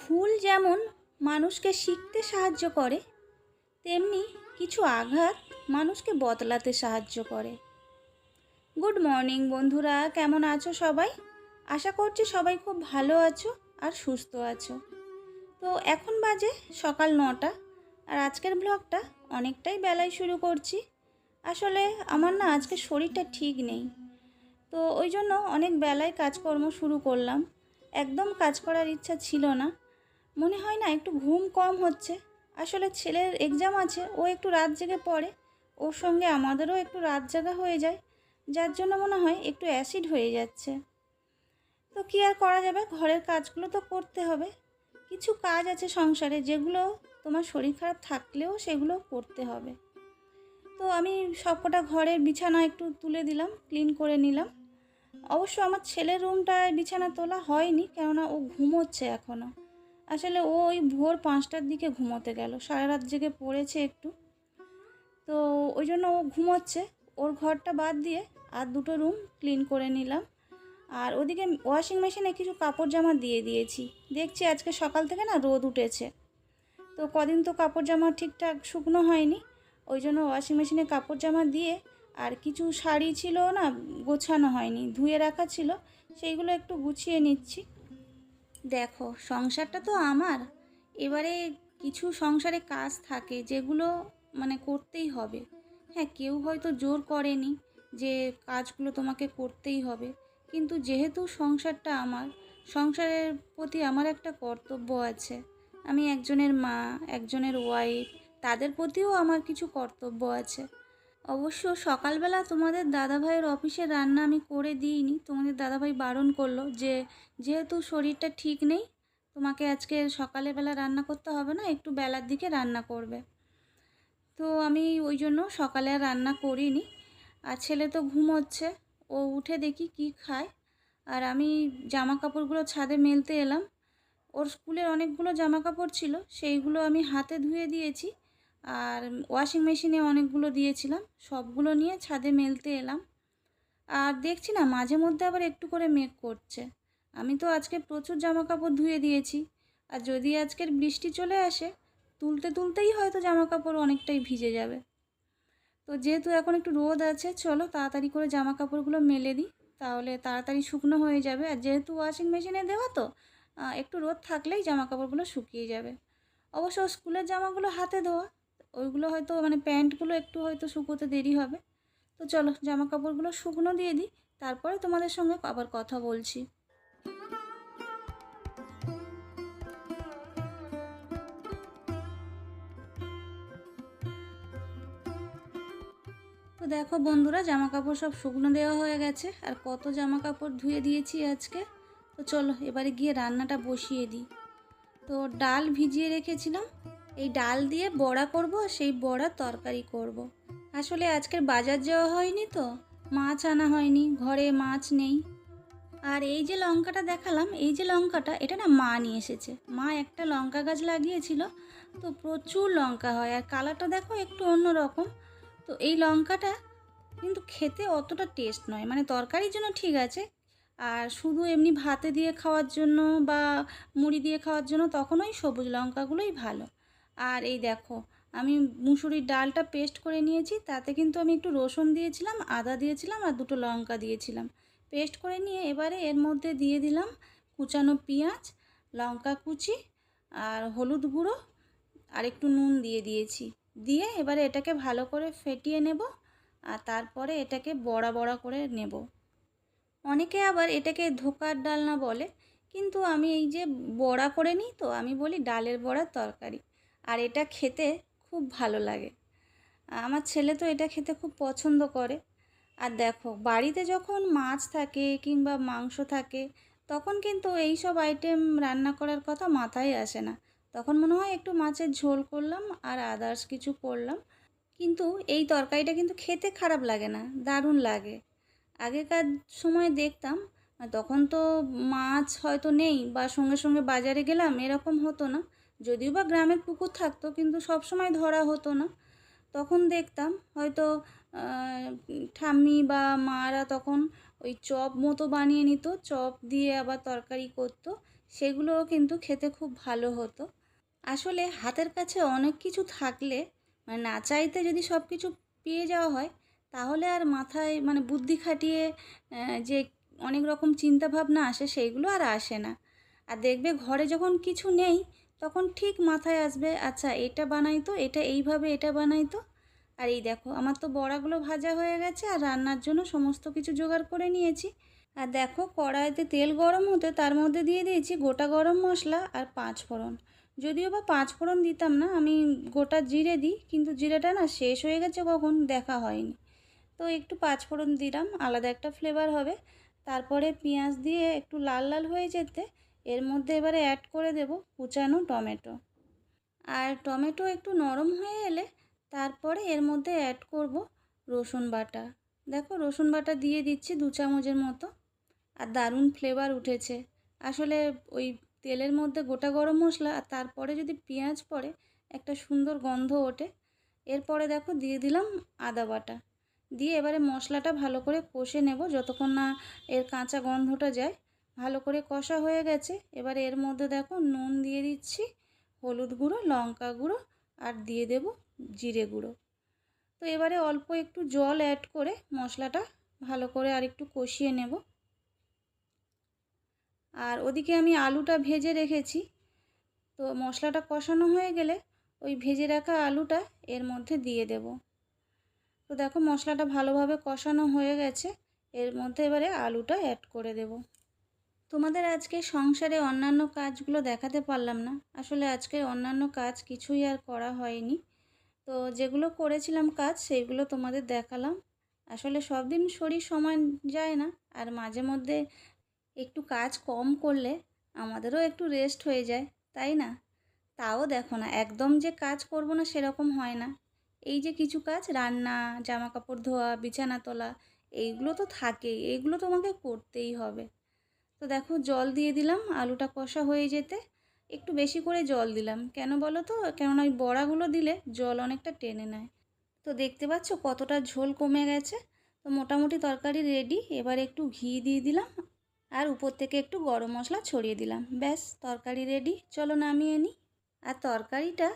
ভুল যেমন মানুষকে শিখতে সাহায্য করে, তেমনি কিছু আঘাত মানুষকে বদলাতে সাহায্য করে। গুড মর্নিং বন্ধুরা, কেমন আছো সবাই? আশা করছি সবাই খুব ভালো আছো আর সুস্থ আছো। তো এখন বাজে সকাল নটা, আর আজকের ব্লগটা অনেকটাই বেলায় শুরু করছি। আসলে আমার না আজকে শরীরটা ঠিক নেই। তো ওই জন্য অনেক বেলায় কাজকর্ম শুরু করলাম। একদম কাজ করার ইচ্ছা ছিল না। মনে হয় না, একটু ঘুম কম হচ্ছে। আসলে ছেলের এক্সাম আছে, ও একটু রাত জেগে পড়ে। ওর সঙ্গে আমাদেরও একটু রাত জাগা হয়ে যায়, যার জন্য মনে হয় একটু অ্যাসিড হয়ে যাচ্ছে। তো কী আর করা যাবে? ঘরের কাজগুলো তো করতে হবে। কিছু কাজ আছে সংসারে, যেগুলো তোমার শরীর খারাপ থাকলেও সেগুলো করতে হবে। তো আমি সবকটা ঘরের বিছানা একটু তুলে দিলাম ক্লিন করে নিলাম। অবশ্য আমার ছেলের রুমটায় বিছানা তোলা হয়নি, কেননা ও ঘুমোচ্ছে এখনও আসলে ও ওই ভোর পাঁচটার দিকে ঘুমোতে গেল। সারা রাত জেগে পড়েছে একটু। তো ওই জন্য ও ঘুমোচ্ছে। ওর ঘরটা বাদ দিয়ে আর দুটো রুম ক্লিন করে নিলাম। আর ওদিকে ওয়াশিং মেশিনে কিছু কাপড় জামা দিয়ে দিয়েছি। দেখছি আজকে সকাল থেকে না রোদ উঠেছে। তো কদিন তো কাপড় জামা ঠিকঠাক শুকনো হয়নি। ওই জন্য ওয়াশিং মেশিনে কাপড় জামা দিয়ে আর কিছু শাড়ি ছিল না গোছানো হয়নি, ধুয়ে রাখা ছিল। সেইগুলো একটু গুছিয়ে নিচ্ছি। দেখো, সংসারটা তো আমার। এবারে কিছু সংসারে কাজ থাকে যেগুলো মানে করতেই হবে। হ্যাঁ কেউ হয়তো জোর করেনি যে কাজগুলো তোমাকে করতেই হবে। কিন্তু যেহেতু সংসারটা আমার, সংসারের প্রতি আমার একটা কর্তব্য আছে। আমি একজনের মা, একজনের ওয়াইফ তাদের প্রতিও আমার কিছু কর্তব্য আছে। অবশ্য সকালবেলা তোমাদের দাদাভাইয়ের অফিসে রান্না আমি করে দিইনি। তোমাদের দাদাভাই বারণ করল যে, যেহেতু শরীরটা ঠিক নেই, তোমাকে আজকে সকালবেলা রান্না করতে হবে না, একটু বেলার দিকে রান্না করবে। তো আমি ওই জন্য সকালে আর রান্না করিনি। আর ছেলে তো ঘুমোচ্ছে, ও উঠে দেখি কি খায়। আর আমি জামা কাপড়গুলো ছাদে মেলতে এলাম। ওর স্কুলের অনেকগুলো জামা কাপড় ছিল, সেইগুলো আমি হাতে ধুয়ে দিয়েছি। আর ওয়াশিং মেশিনে অনেকগুলো দিয়েছিলাম, সবগুলো নিয়ে ছাদে মেলতে এলাম। আর দেখছি না, মাঝে মধ্যে আবার একটু করে মেঘ করছে। আমি তো আজকে প্রচুর জামা কাপড় ধুয়ে দিয়েছি, আর যদি আজকের বৃষ্টি চলে আসে, তুলতে তুলতেই হয়তো জামা কাপড় অনেকটাই ভিজে যাবে। তো যেহেতু এখন একটু রোদ আছে, চলো তাড়াতাড়ি করে জামা কাপড়গুলো মেলে দিই, তাহলে তাড়াতাড়ি শুকনো হয়ে যাবে। আর যেহেতু ওয়াশিং মেশিনে দেওয়া তো একটু রোদ থাকলেই জামা কাপড়গুলো শুকিয়ে যাবে। অবশ্য স্কুলের জামাগুলো হাতে ধোয়া ওইগুলো হয়তো মানে প্যান্টগুলো একটু হয়তো শুকোতে দেরি হবে। তো চলো জামা কাপড়গুলো শুকনো দিয়ে দিই, তারপরে তোমাদের সঙ্গে আবার কথা বলছি। তো দেখো বন্ধুরা জামা কাপড় সব শুকনো দেওয়া হয়ে গেছে, আর কত জামা কাপড় ধুয়ে দিয়েছি আজকে। তো চলো এবারে গিয়ে রান্নাটা বসিয়ে দিই। তো ডাল ভিজিয়ে রেখেছিলাম এই ডাল দিয়ে বড়া করব আর সেই বড়া তরকারি করব। আসলে আজকের বাজার যাওয়া হয়নি তো, মাছ আনা হয়নি, ঘরে মাছ নেই। আর এই যে লঙ্কাটা দেখালাম, এই যে লঙ্কাটা, এটা না মা নিয়ে এসেছে। মা একটা লঙ্কা গাছ লাগিয়েছিল, তো প্রচুর লঙ্কা হয়। আর কালারটা দেখো একটু অন্য রকম। তো এই লঙ্কাটা কিন্তু খেতে অতটা টেস্ট নয় মানে তরকারির জন্য ঠিক আছে। আর শুধু এমনি ভাতে দিয়ে খাওয়ার জন্য বা মুড়ি দিয়ে খাওয়ার জন্য তখন ওই সবুজ লঙ্কাগুলোই ভালো। আর এই দেখো, আমি মুসুরির ডালটা পেস্ট করে নিয়েছি, তাতে কিন্তু আমি একটু রসুন দিয়েছিলাম, আদা দিয়েছিলাম আর দুটো লঙ্কা দিয়েছিলাম। পেস্ট করে নিয়ে এবারে এর মধ্যে দিয়ে দিলাম কুচানো পেঁয়াজ, লঙ্কা কুচি আর হলুদ গুঁড়ো, আর একটু নুন দিয়ে দিয়েছি। দিয়ে এবারে এটাকে ভালো করে ফেটিয়ে নেব আর তারপরে এটাকে বড়া বড়া করে নেব। অনেকে আবার এটাকে ধোকার ডালনা বলে, কিন্তু আমি এই যে বড়া করে নিই তো, আমি বলি ডালের বড়ার তরকারি। আর এটা খেতে খুব ভালো লাগে। আমার ছেলে তো এটা খেতে খুব পছন্দ করে। আর দেখো, বাড়িতে যখন মাছ থাকে কিংবা মাংস থাকে, তখন কিন্তু এই সব আইটেম রান্না করার কথা মাথায় আসে না। তখন মনে হয় একটু মাছের ঝোল করলাম আর আদার্স কিছু করলাম। কিন্তু এই তরকারিটা কিন্তু খেতে খারাপ লাগে না, দারুণ লাগে। আগেকার সময় দেখতাম, তখন তো মাছ হয়তো নেই বা সঙ্গে সঙ্গে বাজারে গেলাম, এরকম হতো না। যদিও বা গ্রামের পুকুর থাকতো, কিন্তু সব সময় ধরা হতো না। তখন দেখতাম হয়তো ঠাম্মি বা মারা তখন ওই চপ মতো বানিয়ে নিত, চপ দিয়ে আবার তরকারি করতো, সেগুলোও কিন্তু খেতে খুব ভালো হতো। আসলে হাতের কাছে অনেক কিছু থাকলে মানে না চাইতে যদি সব কিছু পেয়ে যাওয়া হয়, তাহলে আর মাথায় মানে বুদ্ধি খাটিয়ে যে অনেক রকম চিন্তা ভাবনা আসে সেইগুলো আর আসে না। আর দেখবে ঘরে যখন কিছু নেই তখন ঠিক মাথায় আসবে আচ্ছা এটা বানাই তো, এটা এইভাবে এটা বানাই তো? আর এই দেখো, আমার তো বড়াগুলো ভাজা হয়ে গেছে আর রান্নার জন্য সমস্ত কিছু জোগাড় করে নিয়েছি। আর দেখো, কড়াইতে তেল গরম হতে তার মধ্যে দিয়ে দিয়েছি গোটা গরম মশলা আর পাঁচ ফোড়ন। যদিও বা পাঁচ ফোড়ন দিতাম না, আমি গোটা জিরে দিই, কিন্তু জিরেটা না শেষ হয়ে গেছে কখন, দেখা হয়নি। তো একটু পাঁচ ফোড়ন দিলাম, আলাদা একটা ফ্লেভার হবে। তারপরে পেঁয়াজ দিয়ে একটু লাল লাল হয়ে যেতে এর মধ্যে এবারে অ্যাড করে দেব কুচানো টমেটো। আর টমেটো একটু নরম হয়ে এলে তারপরে এর মধ্যে অ্যাড করব রসুন বাটা। দেখো রসুন বাটা দিয়ে দিচ্ছি দু চামচের মতো। আর দারুণ ফ্লেভার উঠেছে। আসলে ওই তেলের মধ্যে গোটা গরম মশলা আর তারপরে যদি পেঁয়াজ পড়ে, একটা সুন্দর গন্ধ ওঠে। এরপরে দেখো দিয়ে দিলাম আদা বাটা। দিয়ে এবারে মশলাটা ভালো করে কষে নেব যতক্ষণ না এর কাঁচা গন্ধটা যায়। ভালো করে কষা হয়ে গেছে। এবারে এর মধ্যে দেখো নুন দিয়ে দিচ্ছি, হলুদ গুঁড়ো, লঙ্কা গুঁড়ো আর দিয়ে দেব জিরে গুঁড়ো। তো এবারে অল্প একটু জল অ্যাড করে মশলাটা ভালো করে আর একটু কষিয়ে নেব। আর ওদিকে আমি আলুটা ভেজে রেখেছি। তো মশলাটা কষানো হয়ে গেলে ওই ভেজে রাখা আলুটা এর মধ্যে দিয়ে দেব। তো দেখো মশলাটা ভালোভাবে কষানো হয়ে গেছে। এর মধ্যে এবারে আলুটা অ্যাড করে দেব। তোমাদের আজকে সংসারে অন্যান্য কাজগুলো দেখাতে পারলাম না। আসলে আজকে অন্যান্য কাজ কিছুই আর করা হয়নি। তো যেগুলো করেছিলাম কাজ, সেইগুলো তোমাদের দেখালাম। আসলে সব দিন শরীর সময় যায় না, আর মাঝে মধ্যে একটু কাজ কম করলে আমাদেরও একটু রেস্ট হয়ে যায়, তাই না? তাও দেখো না, একদম যে কাজ করব না সেরকম হয় না। এই যে কিছু কাজ, রান্না জামা কাপড় ধোয়া, বিছানা তোলা, এইগুলো তো থাকেই এইগুলো তোমাকে করতেই হবে। তো দেখো জল দিয়ে দিলাম, আলুটা কষা হয়ে যেতে। একটু বেশি করে জল দিলাম। কেন বলো তো? কেননা ওই বড়াগুলো দিলে জল অনেকটা টেনে নেয়। তো দেখতে পাচ্ছ কতটা ঝোল কমে গেছে। তো মোটামুটি তরকারি রেডি এবার একটু ঘি দিয়ে দিলাম। আর উপর থেকে একটু গরম মশলা ছড়িয়ে দিলাম। ব্যাস, তরকারি রেডি চলো নামিয়ে নিই আর তরকারিটা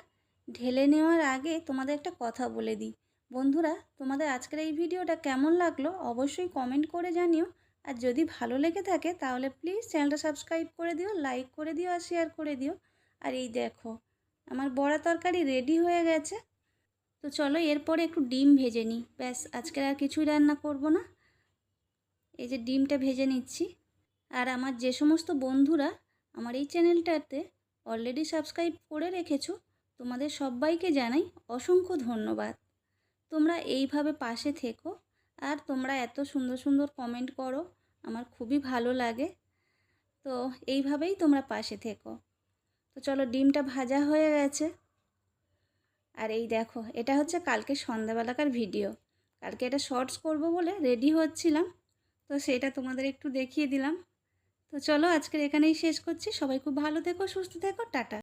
ঢেলে নেওয়ার আগে তোমাদের একটা কথা বলে দিই। বন্ধুরা, তোমাদের আজকের এই ভিডিওটা কেমন লাগল অবশ্যই কমেন্ট করে জানিও। আর যদি ভালো লেগে থাকে তাহলে প্লিজ চ্যানেলটা সাবস্ক্রাইব করে দিও লাইক করে দিও আর শেয়ার করে দিও। আর এই দেখো, আমার বড়া তরকারি রেডি হয়ে গেছে। তো চলো এরপরে একটু ডিম ভেজে নিই। ব্যাস আজকে আর কিছুই রান্না করব না। এই যে ডিমটা ভেজে নিচ্ছি। আর আমার যে সমস্ত বন্ধুরা আমার এই চ্যানেলটাতে অলরেডি সাবস্ক্রাইব করে রেখেছো, তোমাদের সবাইকে জানাই অসংখ্য ধন্যবাদ। তোমরা এইভাবে পাশে থেকো আর তোমরা এত সুন্দর সুন্দর কমেন্ট করো। আমার খুবই ভালো লাগে। তো এইভাবেই তোমরা পাশে থেকো। তো চলো ডিমটা ভাজা হয়ে গেছে। আর এই দেখো, এটা হচ্ছে কালকে সন্ধ্যাবেলাকার ভিডিও। কালকে এটা শর্টস করব বলে রেডি হচ্ছিলাম। তো সেটা তোমাদের একটু দেখিয়ে দিলাম। তো চলো আজকের এখানেই শেষ করছি। সবাই খুব ভালো থেকো, সুস্থ থেকো, টাটা।